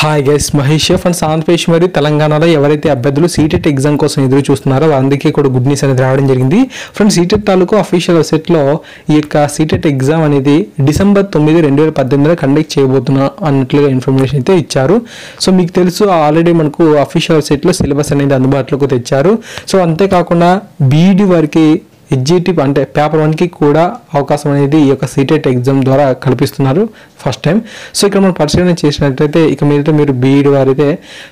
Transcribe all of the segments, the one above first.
Hi guys Mahesh friends Andhra Pradesh మరియు తెలంగాణలో ఎవరైతే అభ్యర్థులు సీటెట్ ఎగ్జామ్ కోసం ఎదురు చూస్తున్నారో వారందరికీ కూడా గుడ్ న్యూస్ అనేది రావడం జరిగింది. ఫ్రెండ్స్ సీటెట్ తాలూకు అఫీషియల్ వెబ్సైట్లో ఈ యొక్క సీటెట్ ఎగ్జామ్ అనేది డిసెంబర్ తొమ్మిది రెండు వేల పద్దెనిమిదిలో కండక్ట్ చేయబోతున్నా అన్నట్లుగా ఇన్ఫర్మేషన్ అయితే ఇచ్చారు. సో మీకు తెలుసు ఆల్రెడీ మనకు అఫీషియల్ వెబ్సైట్లో సిలబస్ అనేది అందుబాటులోకి తెచ్చారు. సో అంతేకాకుండా బీఈడి వారికి హెచ్జిటి అంటే పేపర్ వన్కి కూడా అవకాశం అనేది ఈ యొక్క సీటెట్ ఎగ్జామ్ ద్వారా కల్పిస్తున్నారు ఫస్ట్ టైం సో ఇక్కడ మనం పరిశీలన చేసినట్లయితే ఇక మీదట మీరు బీఈడి వారైతే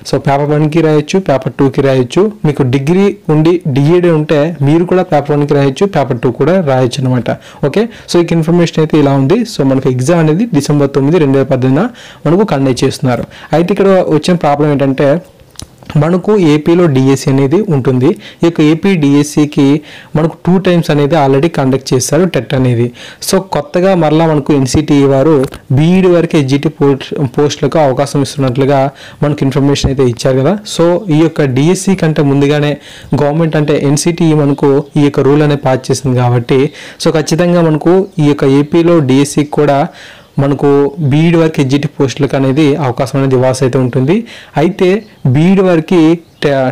సో పేపర్ వన్కి రాయొచ్చు పేపర్ టూకి రాయొచ్చు. మీకు డిగ్రీ ఉండి డిఈడి ఉంటే మీరు కూడా పేపర్ వన్కి రాయొచ్చు పేపర్ టూ కూడా రాయొచ్చు అనమాట ఓకే సో ఇక ఇన్ఫర్మేషన్ అయితే ఇలా ఉంది. సో మనకు ఎగ్జామ్ అనేది డిసెంబర్ తొమ్మిది రెండు వేల పద్దెనిమిదిన మనకు కండక్ట్ చేస్తున్నారు. అయితే ఇక్కడ వచ్చిన ప్రాబ్లం ఏంటంటే మనకు ఏపీలో డిఎస్సి అనేది ఉంటుంది. ఈ యొక్క ఏపీ డిఎస్సికి మనకు టూ టైమ్స్ అనేది ఆల్రెడీ కండక్ట్ చేస్తారు టెట్ అనేది. సో కొత్తగా మరలా మనకు ఎన్సిటి వారు బీఈడి వరకు హెచ్జిటి పోస్ట్ పోస్టులకు అవకాశం ఇస్తున్నట్లుగా మనకు ఇన్ఫర్మేషన్ అయితే ఇచ్చారు కదా. సో ఈ యొక్క డిఎస్సి కంటే ముందుగానే గవర్నమెంట్ అంటే ఎన్సిటి మనకు ఈ యొక్క రూల్ అనేది పాస్ చేసింది కాబట్టి సో ఖచ్చితంగా మనకు ఈ యొక్క ఏపీలో డిఎస్సికి కూడా మనకు బీఈడి వరకు ఎగ్జిట్ పోస్టులకు అనేది అవకాశం అనేది ఇవ్వాల్సి అయితే ఉంటుంది. అయితే బీఈడి వరకు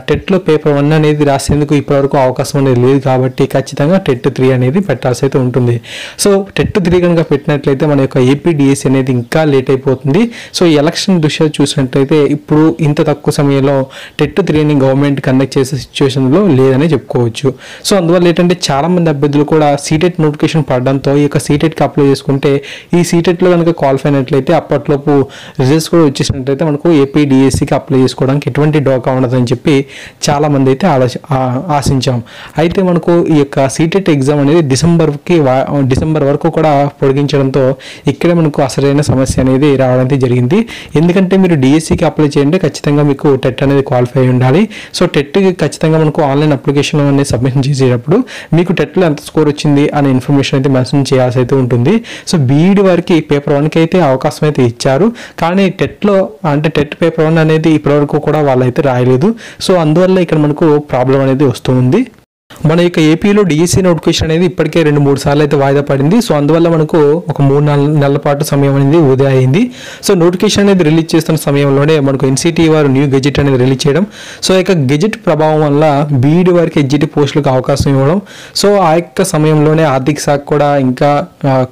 టెట్లో పేపర్ వన్ అనేది రాసేందుకు ఇప్పటివరకు అవకాశం అనేది లేదు కాబట్టి ఖచ్చితంగా టెట్ త్రీ అనేది పెట్టాల్సి అయితే ఉంటుంది. సో టెట్ త్రీ కనుక పెట్టినట్లయితే మన యొక్క ఏపీడిఎస్ అనేది ఇంకా లేట్ అయిపోతుంది. సో ఎలక్షన్ దృష్ట్యా చూసినట్లయితే ఇప్పుడు ఇంత తక్కువ సమయంలో టెట్ త్రీని గవర్నమెంట్ కండక్ట్ చేసే సిచ్యువేషన్లో లేదని చెప్పుకోవచ్చు. సో అందువల్ల ఏంటంటే చాలా మంది అభ్యర్థులు కూడా సీటెట్ నోటిఫికేషన్ పడడంతో ఈ యొక్క సీటెట్కి అప్లై చేసుకుంటే ఈ సీటెట్లో కనుక క్వాలిఫై అయినట్లయితే అప్పట్లోపు రిజల్ట్స్ కూడా వచ్చేసినట్లయితే మనకు ఏపీడిఎస్సికి అప్లై చేసుకోవడానికి ఎటువంటి డోకా ఉండదని చెప్పి చాలా మంది అయితే ఆలోచి ఆశించాం. అయితే మనకు ఈ యొక్క సీటెట్ ఎగ్జామ్ అనేది డిసెంబర్కి డిసెంబర్ వరకు కూడా పొడిగించడంతో ఇక్కడే మనకు అసలైన సమస్య అనేది రావడం జరిగింది. ఎందుకంటే మీరు డిఎస్సికి అప్లై చేయండి ఖచ్చితంగా మీకు టెట్ అనేది క్వాలిఫై అయి ఉండాలి. సో టెట్కి ఖచ్చితంగా మనకు ఆన్లైన్ అప్లికేషన్ అనేది సబ్మిషన్ చేసేటప్పుడు మీకు టెట్లో ఎంత స్కోర్ వచ్చింది అనే ఇన్ఫర్మేషన్ అయితే మెన్షన్ చేయాల్సి అయితే ఉంటుంది. సో బీఈడి వారికి పేపర్ వన్కి అయితే అవకాశం అయితే ఇచ్చారు. కానీ టెట్లో అంటే టెట్ పేపర్ వన్ అనేది ఇప్పటివరకు కూడా వాళ్ళైతే రాయలేదు. సో అందువల్ల ఇక్కడ మనకు ప్రాబ్లం అనేది వస్తుంది మన యొక్క ఏపీలో డిఎస్సీ నోటిఫికేషన్ అనేది ఇప్పటికే రెండు మూడు సార్లు అయితే వాయిదా పడింది. సో అందువల్ల మనకు ఒక మూడు నాలుగు నెలల పాటు సమయం అనేది ఉదయం అయింది. సో నోటిఫికేషన్ అనేది రిలీజ్ చేస్తున్న సమయంలోనే మనకు ఎన్సిటీ వారు న్యూ గెజెట్ అనేది రిలీజ్ చేయడం సో యొక్క గెజెట్ ప్రభావం వల్ల బీఈడి వారికి ఎగ్జిట్ పోస్టులకు అవకాశం ఇవ్వడం సో ఆ యొక్క సమయంలోనే ఆర్థిక శాఖ కూడా ఇంకా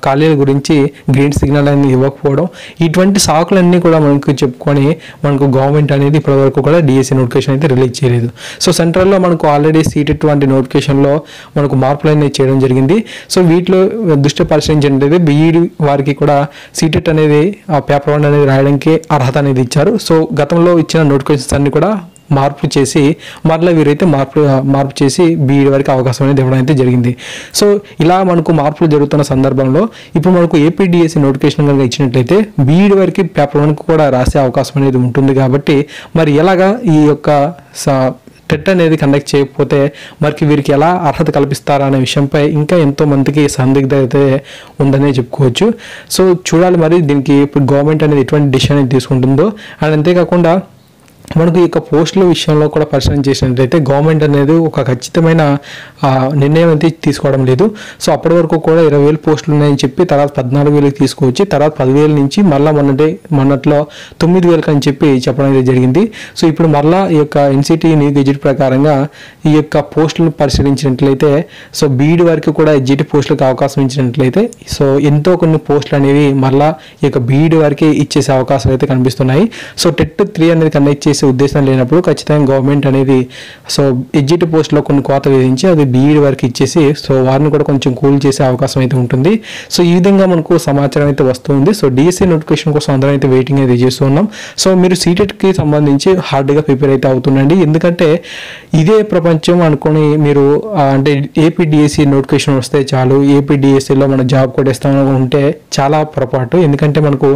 ఖాళీల గురించి గ్రీన్ సిగ్నల్ అనేది ఇవ్వకపోవడం ఇటువంటి సాకులన్నీ కూడా మనకు చెప్పుకొని మనకు గవర్నమెంట్ అనేది ఇప్పటివరకు కూడా డిఎస్సీ నోటిఫికేషన్ అయితే రిలీజ్ చేయలేదు. సో సెంట్రల్లో మనకు ఆల్రెడీ సీటెట్ వంటి నోటిఫికేషన్లో మనకు మార్పులు అనేది చేయడం జరిగింది. సో వీటిలో దృష్టి పరిశీలించినట్లయితే బీఈడి వారికి కూడా సీటెట్ అనేది ఆ పేపర్ వన్ అనేది రాయడానికి అర్హత అనేది ఇచ్చారు. సో గతంలో ఇచ్చిన నోటిఫికేషన్స్ అన్ని కూడా మార్పు చేసి మరలా వీరైతే మార్పు మార్పు చేసి బీఈడి వరకు అవకాశం అనేది ఇవ్వడం అయితే జరిగింది. సో ఇలా మనకు మార్పులు జరుగుతున్న సందర్భంలో ఇప్పుడు మనకు ఏపీడిఎస్సి నోటిఫికేషన్ కనుక ఇచ్చినట్లయితే బీఈడి వరకు పేపర్ వన్కు కూడా రాసే అవకాశం అనేది ఉంటుంది కాబట్టి మరి ఎలాగా ఈ యొక్క టెట్ అనేది కండక్ట్ చేయకపోతే మరికి వీరికి ఎలా అర్హత కల్పిస్తారా అనే విషయంపై ఇంకా ఎంతో మందికి సందిగ్ధ అయితే ఉందనే చెప్పుకోవచ్చు. సో చూడాలి మరి దీనికి ఇప్పుడు గవర్నమెంట్ అనేది ఎటువంటి డిసిషన్ అనేది తీసుకుంటుందో. అండ్ అంతేకాకుండా మనకు ఈ యొక్క పోస్టుల విషయంలో కూడా పరిశీలన చేసినట్లయితే గవర్నమెంట్ అనేది ఒక ఖచ్చితమైన నిర్ణయం అయితే తీసుకోవడం లేదు. సో అప్పటి వరకు కూడా ఇరవై వేలు పోస్టులు ఉన్నాయని చెప్పి తర్వాత పద్నాలుగు వేలకు తీసుకొచ్చి తర్వాత పదివేల నుంచి మళ్ళీ మొన్నటి మొన్నట్లో తొమ్మిది వేలకు అని చెప్పి చెప్పడం అయితే జరిగింది. సో ఇప్పుడు మళ్ళా ఈ యొక్క ఎన్సిటీ న్యూ గెజిట్ ప్రకారంగా ఈ యొక్క పోస్టులను పరిశీలించినట్లయితే సో బీఈడి వరకు కూడా ఎడ్జిటి పోస్టులకు అవకాశం ఇచ్చినట్లయితే సో ఎంతో కొన్ని పోస్టులు అనేవి మళ్ళా ఈ యొక్క బీఈడి వరకే ఇచ్చేసే అవకాశాలు అయితే కనిపిస్తున్నాయి. సో టెట్ త్రీ అనేది కండక్ట్ చేసే ఉద్దేశం లేనప్పుడు ఖచ్చితంగా గవర్నమెంట్ అనేది సో ఎగ్జిట్ పోస్ట్లో కొన్ని కోత విధించి అది బీఈడి వరకు ఇచ్చేసి సో వారిని కూడా కొంచెం కూల్ చేసే అవకాశం అయితే ఉంటుంది. సో ఈ విధంగా మనకు సమాచారం అయితే వస్తుంది సో డిఎస్సీ నోటిఫికేషన్ కోసం అందరం అయితే వెయిటింగ్ అయితే చేస్తూ ఉన్నాం. సో మీరు సీటెట్కి సంబంధించి హార్డ్గా ప్రిపేర్ అయితే అవుతుండండి. ఎందుకంటే ఇదే ప్రపంచం అనుకొని మీరు అంటే ఏపీ డిఎస్సి నోటిఫికేషన్ వస్తే చాలు. ఏపీ మన జాబ్ కొట్టేస్తాం ఉంటే చాలా పొరపాటు. ఎందుకంటే మనకు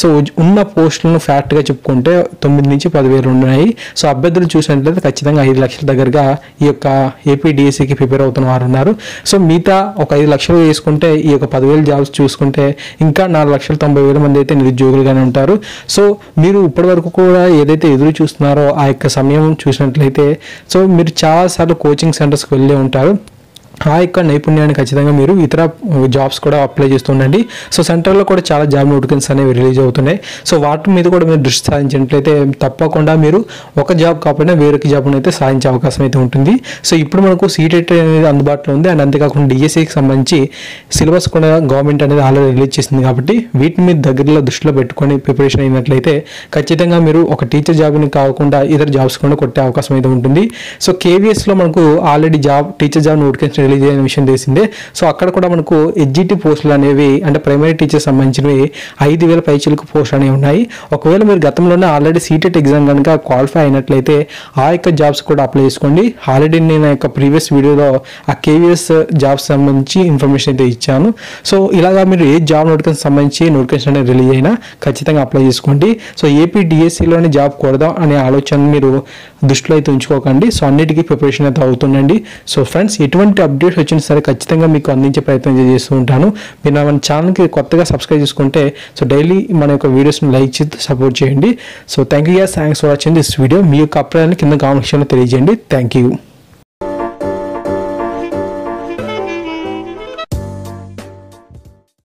సో ఉన్న పోస్టులను ఫ్యాక్ట్గా చెప్పుకుంటే తొమ్మిది నుంచి పదివేలు ఉన్నాయి సో అభ్యర్థులు చూసినట్లయితే ఖచ్చితంగా ఐదు లక్షల దగ్గరగా ఈ యొక్క ఏపీడిఎస్సికి ప్రిపేర్ అవుతున్న వారు ఉన్నారు సో మిగతా ఒక ఐదు లక్షలు వేసుకుంటే ఈ యొక్క పదివేలు జాబ్స్ చూసుకుంటే ఇంకా నాలుగు లక్షల తొంభై వేల మంది అయితే నిరుద్యోగులుగానే ఉంటారు. సో మీరు ఇప్పటివరకు కూడా ఏదైతే ఎదురు చూస్తున్నారో ఆ యొక్క సమయం చూసినట్లయితే సో మీరు చాలాసార్లు కోచింగ్ సెంటర్స్కి వెళ్ళే ఉంటారు. ఆ యొక్క నైపుణ్యాన్ని ఖచ్చితంగా మీరు ఇతర జాబ్స్ కూడా అప్లై చేస్తుండండి సో సెంటర్లో కూడా చాలా జాబ్ నోటిఫికేషన్స్ అనేవి రిలీజ్ అవుతున్నాయి. సో వాటి మీద కూడా మీరు దృష్టి సాధించినట్లయితే తప్పకుండా మీరు ఒక జాబ్ కాకపోయినా వేరొక జాబ్ని అయితే సాధించే అవకాశం అయితే ఉంటుంది. సో ఇప్పుడు మనకు సీటెట్ అనేది అందుబాటులో ఉంది. అండ్ అంతేకాకుండా డిఎస్సికి సంబంధించి సిలబస్ కూడా గవర్నమెంట్ అనేది ఆల్రెడీ రిలీజ్ చేసింది కాబట్టి వీటిని మీరు దగ్గరలో దృష్టిలో పెట్టుకొని ప్రిపరేషన్ అయినట్లయితే ఖచ్చితంగా మీరు ఒక టీచర్ జాబ్ని కాకుండా ఇతర జాబ్స్ కూడా కొట్టే అవకాశం అయితే ఉంటుంది. సో కేవీఎస్లో మనకు already job teacher job notification release అయిన విషయం తెలిసిందే. సో అక్కడ కూడా మనకు ఎడ్జిటి పోస్టులు అనేవి అంటే ప్రైమరీ టీచర్ సంబంధించినవి ఐదు వేల పైచలకు పోస్ట్ అనేవి ఉన్నాయి. ఒకవేళ మీరు గతంలోనే ఆల్రెడీ సీటెట్ ఎగ్జామ్ కనుక క్వాలిఫై అయినట్లయితే ఆ యొక్క జాబ్స్ కూడా అప్లై చేసుకోండి. ఆల్రెడీ నేను యొక్క ప్రీవియస్ వీడియోలో ఆ కేవీఎస్ జాబ్స్ సంబంధించి ఇన్ఫర్మేషన్ అయితే ఇచ్చాను. సో ఇలాగా మీరు ఏ జాబ్ నోటిఫికేషన్ సంబంధించి నోటిఫికేషన్ అనేది రిలీజ్ అయినా ఖచ్చితంగా అప్లై చేసుకోండి. సో ఏపీ డిఎస్సిలోనే జాబ్ కొడదాం అనే ఆలోచన మీరు దృష్టిలో అయితే ఉంచుకోకండి. సో అన్నిటికీ ప్రిపరేషన్ అయితే అవుతుండండి సో ఫ్రెండ్స్ ఎటువంటి అప్డేట్స్ వచ్చిన సరే ఖచ్చితంగా మీకు అందించే ప్రయత్నం చేస్తూ ఉంటాను. మీరు నా మన ఛానల్కి కొత్తగా సబ్స్క్రైబ్ చేసుకుంటే సో డైలీ మన యొక్క వీడియోస్ని లైక్ చేసి సపోర్ట్ చేయండి. So thank you thanks for watching this video మీ యొక్క అభిప్రాయాన్ని కింద కామెంట్ సెక్షన్లో తెలియజేయండి. Thank you